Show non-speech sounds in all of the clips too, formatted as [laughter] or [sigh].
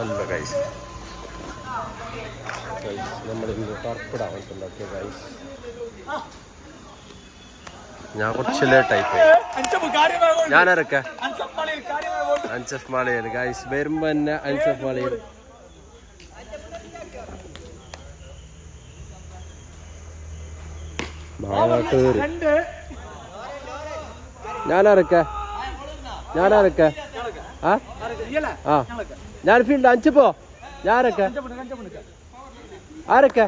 അല്ല guys guys നമ്മൾ ഇന്ന് ടർപ്പിടാൻ പറ്റുന്നുണ്ട് ഗൈസ് ഞാൻ കുറച്ച് ലേട്ടായിപ്പോയി ഞാനരക്കെ? അൻസഫ് മാളിയാണ് ഗൈസ് വരുമ്പോ തന്നെ അൻസഫ് മാളിയിൽ നാളാട്ടൂര് ഞാനരക്കെ? ഞാനരക്കെ? ആ? ആ. ഞാൻ ഫീൽഡ് അഞ്ചപ്പോ ഞാനൊക്കെ. ആരൊക്കെ?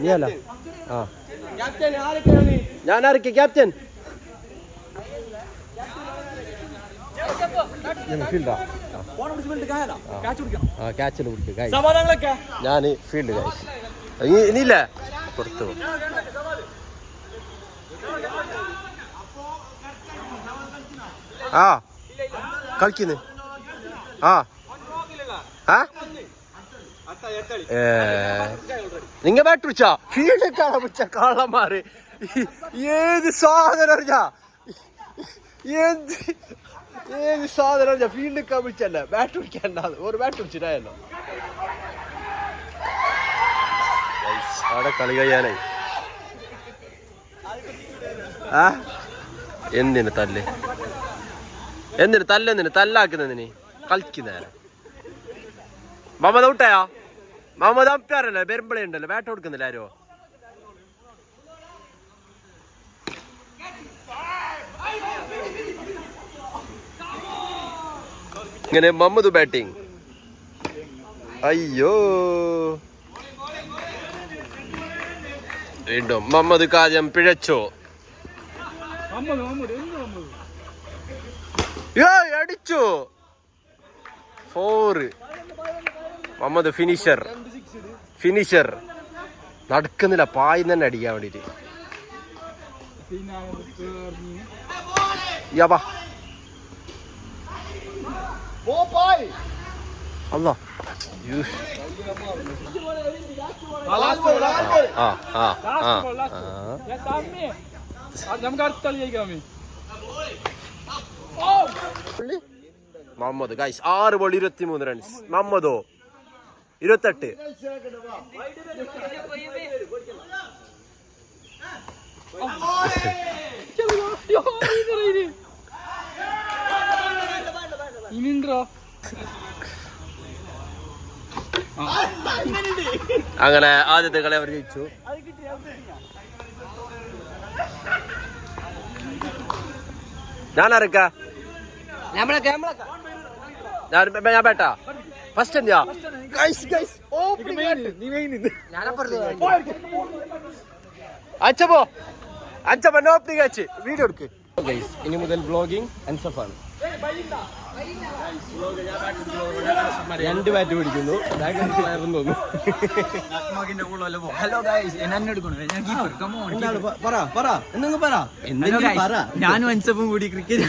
നീയല്ല. ആ. ഞാൻ ആരൊക്കെ? ക്യാപ്റ്റൻ ഞാൻ ഫീൽഡ് ഗൈസ് ഇനിയില്ലേ? പുറത്തു. ആ. കളിക്കുന്നു. ആ. ആ? നിങ്ങ ബാറ്റ് വിളിച്ചാ ഫീൽഡ് കാണാൻ വിളിച്ച കള്ളന്മാര്. ഏത് സാധനം അറിഞ്ഞാ? ഏത് ഏത് സാധനം അറിഞ്ഞാ? ഫീൽഡ് വിളിച്ചല്ല ബാറ്റ് പിടിക്കണ്ട ഒരു ബാറ്റ് പിടിച്ചിട്ടായല്ലോ. അവിടെ കളി കഴിയാനായി. ആ? എന്തിന് തല്ല്? എന്തിന് തല്ലെന്തിന്? തല്ലാക്കുന്നതിന്. കളിക്കുന്ന മമത ഔട്ടായോ മമത അമ്പയറല്ലേ? പെരുമ്പളി ഉണ്ടല്ലോ വേട്ട കൊടുക്കുന്നില്ല ആരോ? ഇങ്ങനെ മമ്മദ് ബാറ്റിംഗ് അയ്യോ. വീണ്ടും മമ്മദ് കാര്യം പിഴച്ചോ അമ്മത് അമ്മത് എന്ത് അമ്മത് ഏയ് അടിച്ചു. ഫോറ് മുഹമ്മദ് ഫിനിഷർ ഫിനിഷർ നടക്കുന്നില്ല പായി തന്നെ അടിക്കാൻ വേണ്ടിട്ട് യാ അല്ലോ ആ ആ ആ. നമുക്ക് അടുത്ത കളി ജയിക്കാമേ മുഹമ്മദ് ഗൈസ് ആറ് ബോൾ ഇരുപത്തി മൂന്ന് റൺസ് മുഹമ്മദോ? ഇരുപത്തെട്ട്. ഇനിണ്ടോ അങ്ങനെ ആദ്യത്തെ കളി അവർ ജയിച്ചു. ഞാൻ ആരക്ക ഞാൻ ബേട്ടാ ഫസ്റ്റ് എന്തിയാ? ഗൈസ് അച്ഛപ്പോ അച്ഛപ്പോ ഓപ്പണിംഗ് അച്ഛ വീഡിയോ എടുക്ക്. ഇനി മുതൽ വ്ലോഗിംഗ് അൻസഫാണ് രണ്ട് ബാറ്റ് പിടിക്കുന്നു. തോന്നുന്നു. ഹലോ ഗൈസ് എന്നെ എടുക്കണോ. ഞാൻ കീപ്പർ കമോൺ പറ പറ എന്തെങ്കിലും പറ. എന്തെങ്കിലും പറ. ഞാനും അൻസപ്പും കൂടി ക്രിക്കറ്റ്.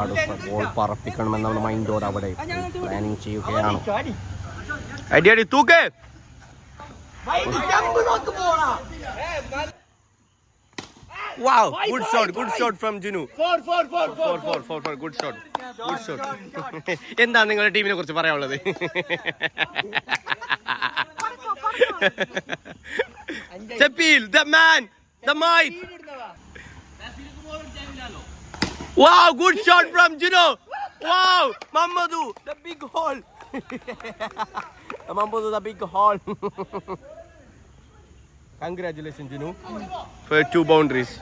അടുത്ത ബോൾ മൈൻഡോട് അവിടെ പ്ലാനിങ് ചെയ്യുകയാണ്. അടി അടി. തൂക്കേ. Wow, good shot, good shot from Junu. Four, four, four, four, four, four, four, good shot, good shot. എന്താണ് നിങ്ങളുടെ ടീമിനെ കുറിച്ച് പറയാനുള്ളത് Sepil, the man the might. Wow, good shot from Juno. Wow, Mamadou, the big hole. Mamadou, the big hall. Congratulations, Juno, for two boundaries.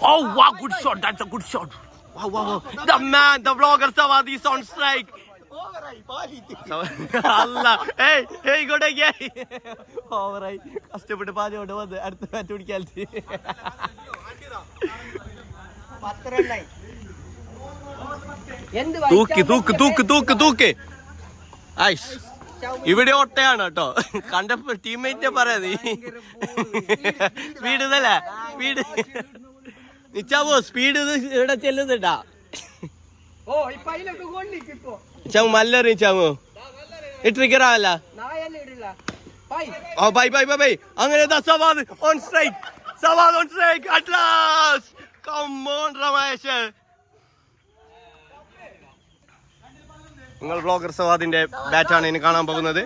Oh, wow, good shot. That's a good shot. Wow, wow, wow. The man, the vlogger Savadi is on strike. ഓവറായി കഷ്ടപ്പെട്ട് പാഞ്ഞോണ്ട് വന്ന് അടുത്ത മാറ്റ് പിടിക്കാൻ തൂക്കി തൂക്ക് തൂക്ക് തൂക്ക് തൂക്ക്. ഐസ്. ഇവിടെ ഒട്ടയാണ് കേട്ടോ. കണ്ടപ്പോ ടീംമേറ്റിനെ പറയാ നീ. സ്പീഡ് ഇതല്ലേ? സ്പീഡ് നിച്ചാവോ സ്പീഡ് ഇവിടെ ചെല്ലുന്നുണ്ടാ? ഓ മല്ലറി അതിലൊക്കെ ഇട്ടിരിക്കറാവല്ല ഓ ബൈ ബൈ ബൈ ബൈ അങ്ങനെ Sawad on strike Sawad on strike at last come on Ramesh നിങ്ങൾ ബ്ലോഗർ സവാദിന്റെ ബാറ്റാണ് ഇനി കാണാൻ പോകുന്നത്.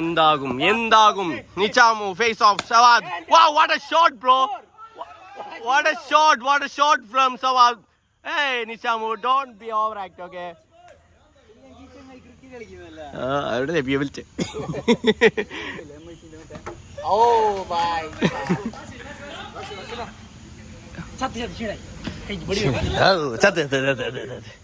എന്താകും എന്താകും? Nichamu face off Sawad. വാ what a shot bro what a shot what a shot from Sawad. ഏയ് Nichamu don't be over act okay ആ അവിടെ ലഭ്യ വിളിച്ച്. ഓ ബൈ [laughs]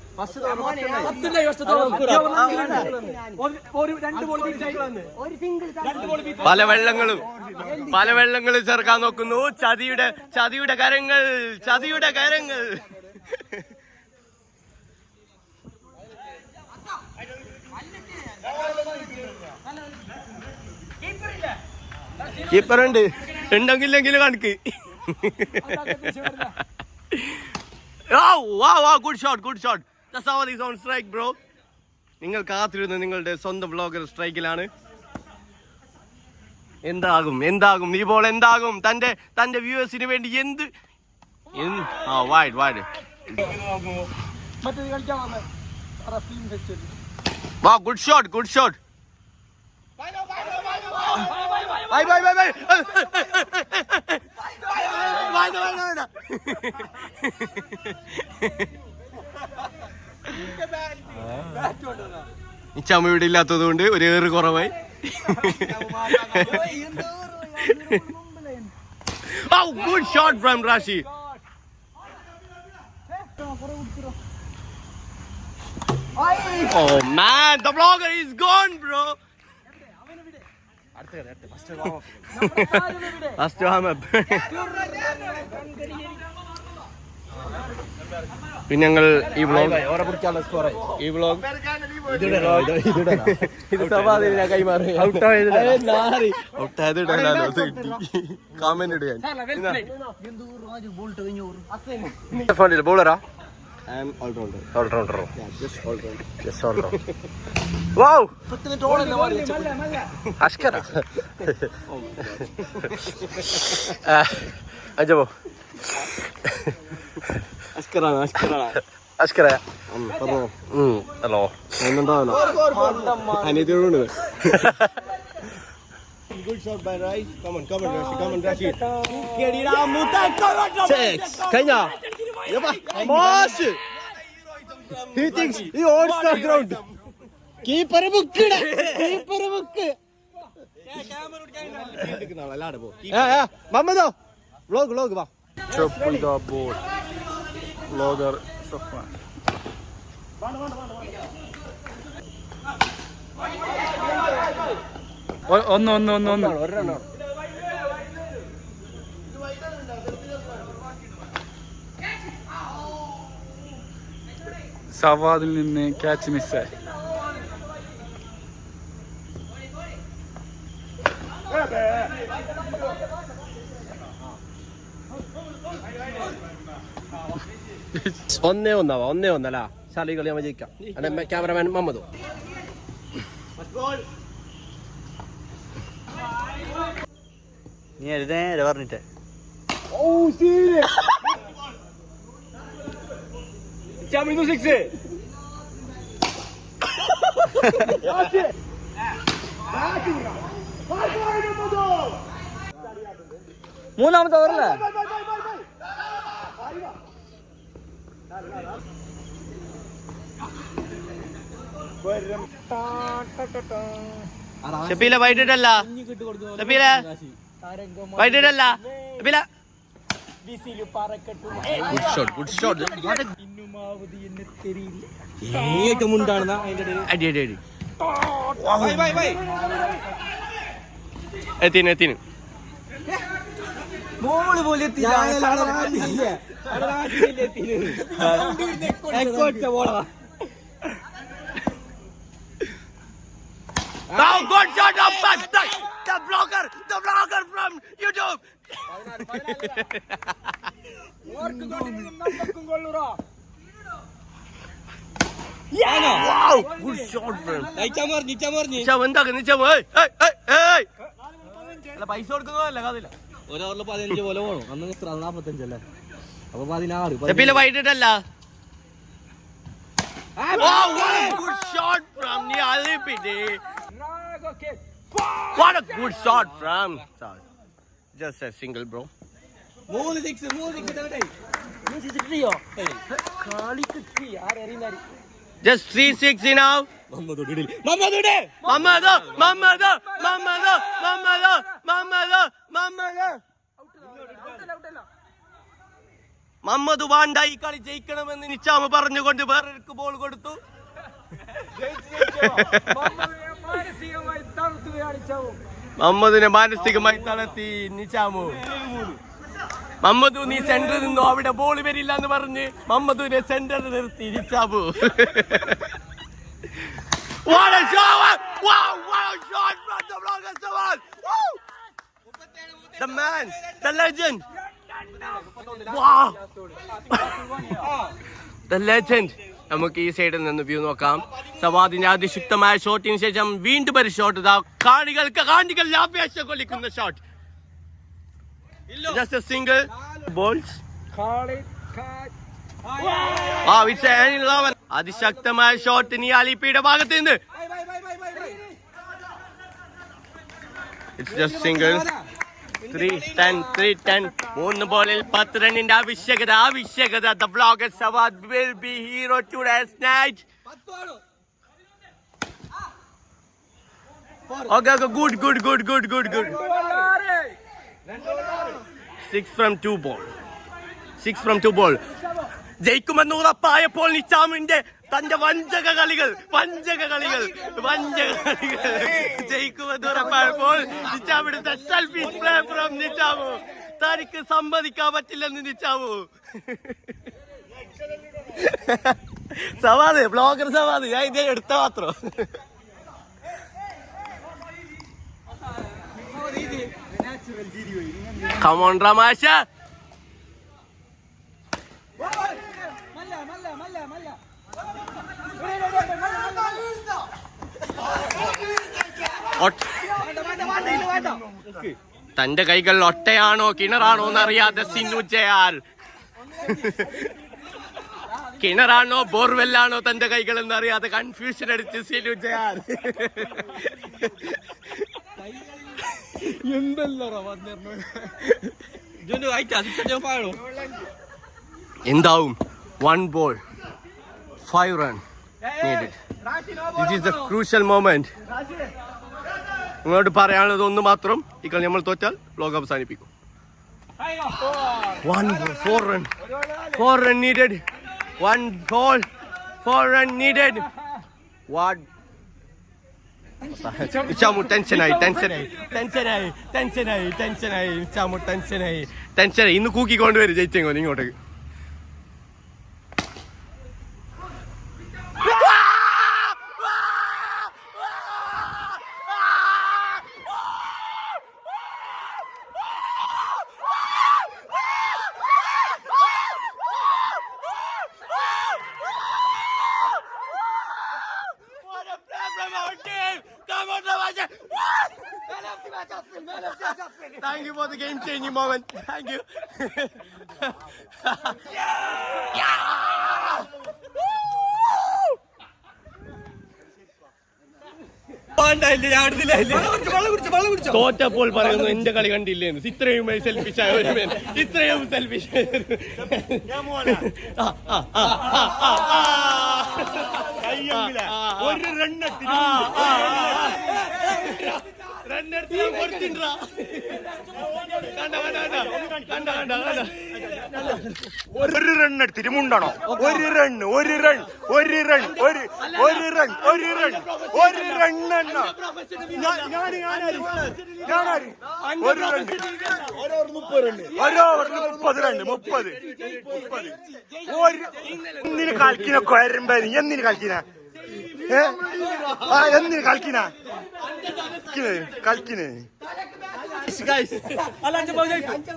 പല വെള്ളങ്ങളും പല വെള്ളങ്ങളും ചേർക്കാൻ നോക്കുന്നു. ചതിയുടെ ചതിയുടെ കരങ്ങൾ ചതിയുടെ കരങ്ങൾ. കീപ്പറുണ്ട്. ഉണ്ടെങ്കിലെങ്കിലും കണക്ക്. Good shot good shot on strike bro നിങ്ങൾ കാത്തിരുന്ന് നിങ്ങളുടെ സ്വന്തം ബ്ലോഗർ സ്ട്രൈക്കിലാണ് എന്താകും എന്താകും ഈ ബോൾ എന്താകും തന്റെ തന്റെ വ്യൂവേഴ്സിന് വേണ്ടി എന്ത് ആ വാ good shot good shot bye bye bye bye ഇച്ചാമ്മ ഇവിടെ ഇല്ലാത്തത് കൊണ്ട് ഒരു ഏറ് കുറവായി good shot from Rashi Oh man, the vlogger is gone, bro. First warm up. പിന്നെ ഞങ്ങൾ ഈ വ്ളോഗ് ഈ വ്ളോഗ് അഞ്ചോ കമന്റ് ഇടുക ഫോണിൽ ബോളറാ ഓൾറൗണ്ടറോ വാവ് അഷ്കര അജബോ. ഹലോ അനിയത്തിയോടുണ്ട് come on, Rashi, come on, Rashi. Six. കഴിഞ്ഞ He thinks he owns the ground. Keeper book keeper book മമ്മദോ vlog vlog വാ Triple the Safwan. ഒ- ഒന്ന് ഒന്ന് ഒന്ന് ഒന്ന് സവാദിൽ നിന്ന് ക്യാച്ച് മിസ്സായി ഒന്നേ ഒന്നാവാ ഒന്നേ ഒന്നല്ല. ശാലി കളി നമ്മൾ ജയിക്കാം. അല്ലെ ക്യാമറമാൻ മമ്മദോ. നീ എഴുതേ പറഞ്ഞിട്ടേ. മൂന്നാമത്തെ ഓവറല്ലേ ഗുഡ് ഷോട്ട് ഗുഡ് ഷോട്ട് അടി അടി അടി. ബൈ ബൈ ബൈ എത്തിന് എത്തിന്. മോൾ പോലെ good up, bastard! The, the blogger, the blogger from YouTube. wow, good shot from. നിച്ചാമ് എന്താക്ക് നിച്ചാമ് ഏയ് ഏയ് ഏയ് ഏയ് പൈസ കൊടുക്കുന്നതല്ല കാതില്ല ഒരു ഓവറിൽ പതിനഞ്ച് പോലെ പോകണം അന്ന് നാപ്പത്തഞ്ചല്ലേ അപ്പൊ പതിനാറ് ചെപ്പിയിലെ വൈകിട്ടല്ല Wow, what a good shot from Niali Pidi. What a good shot from. Sorry. Just a single, bro. മൂന്ന് സിക്സ് മൂന്ന് സിക്സ് കിട്ടിയോ കളി കിട്ടി ആരറിയുന്നാരി Just three six now. മമ്മദോടി Mamadu, Mamadu, Mamadu, Mamadu, Mamadu, Mamadu, Mamadu. Mammad വാണ്ട ഈ കളി ജയിക്കണമെന്ന് നിച്ചാമ് പറഞ്ഞുകൊണ്ട് വേറൊരു ball കൊടുത്തു മമ്മദിനെ മാനസികമായി തളർത്തി നിശാമോ മമ്മദു നീ സെന്ററിൽ നിന്നോ അവിടെ ബോൾ വരില്ല എന്ന് പറഞ്ഞ് മമ്മദുവിനെ സെന്ററിൽ നിർത്തി നിശാമു The man, the legend. Wow. The legend. നമുക്ക് ഈ സൈഡിൽ നിന്ന് വ്യൂ നോക്കാം. സവാദിന്റെ അതിശക്തമായ ഷോട്ടിന് ശേഷം വീണ്ടും ഒരു ഷോട്ട് ഇതാ. കാണികൾക്ക് കാണികൾ ലാഭ്യാശം കൊള്ളിക്കുന്ന shot just a single balls അതിശക്തമായ ഷോട്ട് നീ അലിപ്പിയുടെ ഭാഗത്ത് നിന്ന്. It's just single three ten three ten മൂന്ന് ബോളിൽ പത്ത് റണ്ണിന്റെ ആവശ്യകത ആവശ്യകത. The blogger Sawad will be hero today's night okay okay good good good good good good six from two ball six from two ball ജയിക്കുമെന്ന് ഉറപ്പായപ്പോൾ നിച്ചാമിന്റെ തന്റെ വഞ്ചക കളികൾ വഞ്ചക കളികൾ വഞ്ചക കളികൾ ജയിക്കുമെന്ന് ഉറപ്പായപ്പോൾ നിച്ചാമിന്റെ സെൽഫീസ് പ്ലേ ഫ്രം നിച്ചാമു തനിക്ക് സമ്മതിക്കാൻ പറ്റില്ലെന്ന് നിച്ചാമു സവാദ് ബ്ലോഗർ സവാദ് ഞാൻ ഇതേ എടുത്ത മാത്രം. കമോൺ റമാശ തന്റെ കൈകൾ ഒട്ടയാണോ കിണറാണോ എന്നറിയാതെ സിന്നു ജയാൽ. കിണറാണോ ബോർവെല്ലാണോ തന്റെ കൈകൾ എന്നറിയാതെ കൺഫ്യൂഷൻ അടിച്ച് സിന്നു ജയാൽ. എന്താവും? One ball five run this is the crucial moment നിങ്ങളോട് പറയാനുള്ളത് ഒന്ന് മാത്രം ഈ കളി നമ്മൾ തോറ്റാൽ ലോകം അവസാനിപ്പിക്കും. Four run four run needed one ball four run needed what ടെൻഷനായി ടെൻഷനായി ടെൻഷനായി ടെൻഷനായി ടെൻഷനായി ടെൻഷനായി ഇന്ന് കൂക്കിക്കൊണ്ട് വരും ജയിച്ചെങ്കോ ഇങ്ങോട്ടേക്ക് What a play from our team! Come on, Ramasha! Thank you for the game changing moment. Thank you. yeah! തോറ്റപ്പോൾ പറയുന്നു എന്റെ കളി കണ്ടില്ലേന്ന്. ഇത്രയും സെൽഫിഷ് ആയ ഒരു മേൻ ഇത്രയും സെൽഫിഷ് ഒരു റണ്ണെത്തി റണ്ണെടുത്ത് ഞാൻ കൊടുത്തിണ്ടാ കണ്ട കണ്ട കണ്ട. കണ്ട ഒരു റൺ എടുത്തിട്ട് മുണ്ടണോ ഒരു റൺ ഒരു റൺ ഒരു റൺ ഒരു ഒരു റൺ ഒരു റൺ ഒരു റൺ എണ്ണ. ഞാൻ ഞാനാര്? ഒരു റൺ ഓവറിന് മുപ്പത് റൺ മുപ്പത്. മുപ്പത് ഒരു എന്തിനു കളിക്കിനൊക്കെ വരുമ്പോ നീ? കളിക്കിനാ ഏ? ആ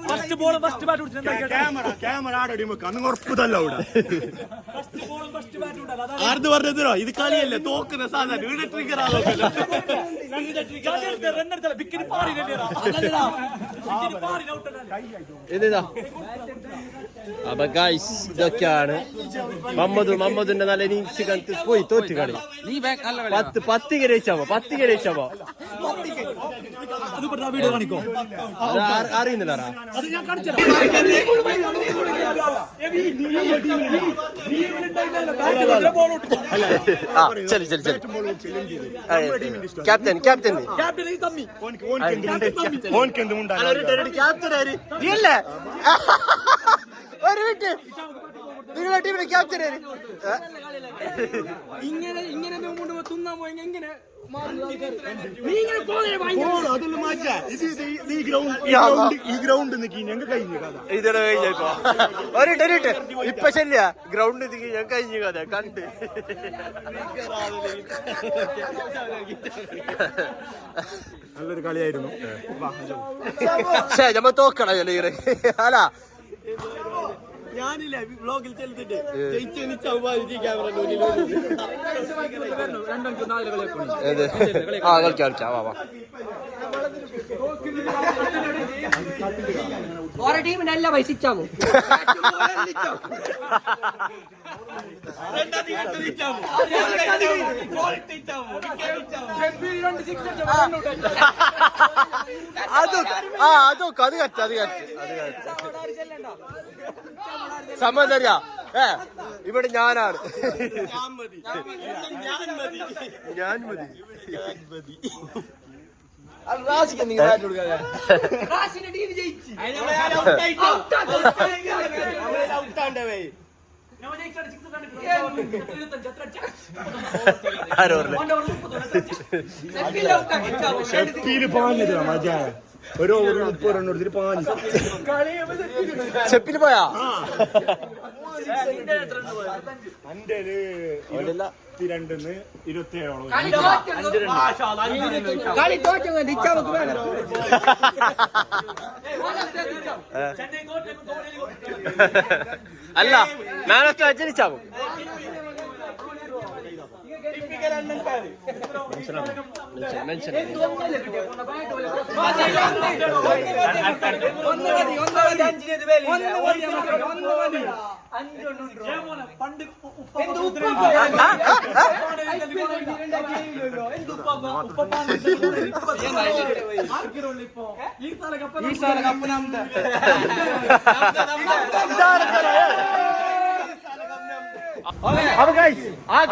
ഫസ്റ്റ് ബോൾ ഫസ്റ്റ് ബാറ്റ് ഉണ്ടല്ലോ. ആർന്ന് പറഞ്ഞതോ ഇത് കളിയല്ലേ? തോക്കുന്ന സാധനം. ഇവിടെ ട്രിഗർ അപ്പൊ ഗൈസ് ഇതൊക്കെയാണ് മമ്മദ് മമ്മദിന്റെ നല്ല നീച്ച് കണ്ട് പോയി തോറ്റ് കളി. നീ നല്ല പത്ത് പത്ത് ഗരേച്ചാമോ പത്ത് കാണിക്കോ അറിയുന്നില്ല ചലി ചലി ചലി. Captain captain. ക്യാപ്റ്റൻ ആര്? നീയല്ലേ? [laughs] ഒരു മിനിറ്റ് നിങ്ങളെ ടീമിനെ ക്യാപ്റ്റൻ ഇങ്ങനെ ഇങ്ങനെ മുമ്പോട്ട് തിന്നാൻ പോയി എങ്ങനെ ഇപ്പൊ ശല്യ ഗ്രൗണ്ട് ഞങ്ങൾ കഴിഞ്ഞ കഥ. ഇതടെ കഴിഞ്ഞപ്പോ ഒരിട്ട് ഒരിട്ട്. ഇപ്പൊ ശരിയ ഗ്രൗണ്ട് ഞാൻ കഴിഞ്ഞ കഥ കണ്ട്. നല്ലൊരു കളിയായിരുന്നു. പക്ഷേ നമ്മ തോക്കണം അല്ല. ഞാനില്ല വ്ലോഗിൽ ചെലുത്തിട്ട് ക്യാമറ ആ കളിക്കാം കളിക്കാം. വാ വാ. ഓരോ ടീമിന്റെ എല്ലാ പൈസ ഇച്ചാമോ? അത് ആ അതൊക്കെ അത് കറ്റ് അത് കറ്റ് അത് കറ്റ് അറിയാ ഏ ഇവിടെ ഞാനാണ്. ഞാൻ മതി. ആരോ മജാ. ഒരു ഓവർ മുപ്പത് റൺ എടുത്തിട്ട് പാഞ്ഞു. ചെപ്പിൽ പോയാ? ഇരുപത്തിരണ്ടിന്ന് ഇരുപത്തി ഏഴോളം അല്ല മാൻ ഓഫ് ಟಿಪಿಕಲ್ ಅಣ್ಣ ಕಾದು ಈ ಸಾಲ ಕಪ್ಪ ನಮ್ದ അപ്പൊ ഗൈസ് ആ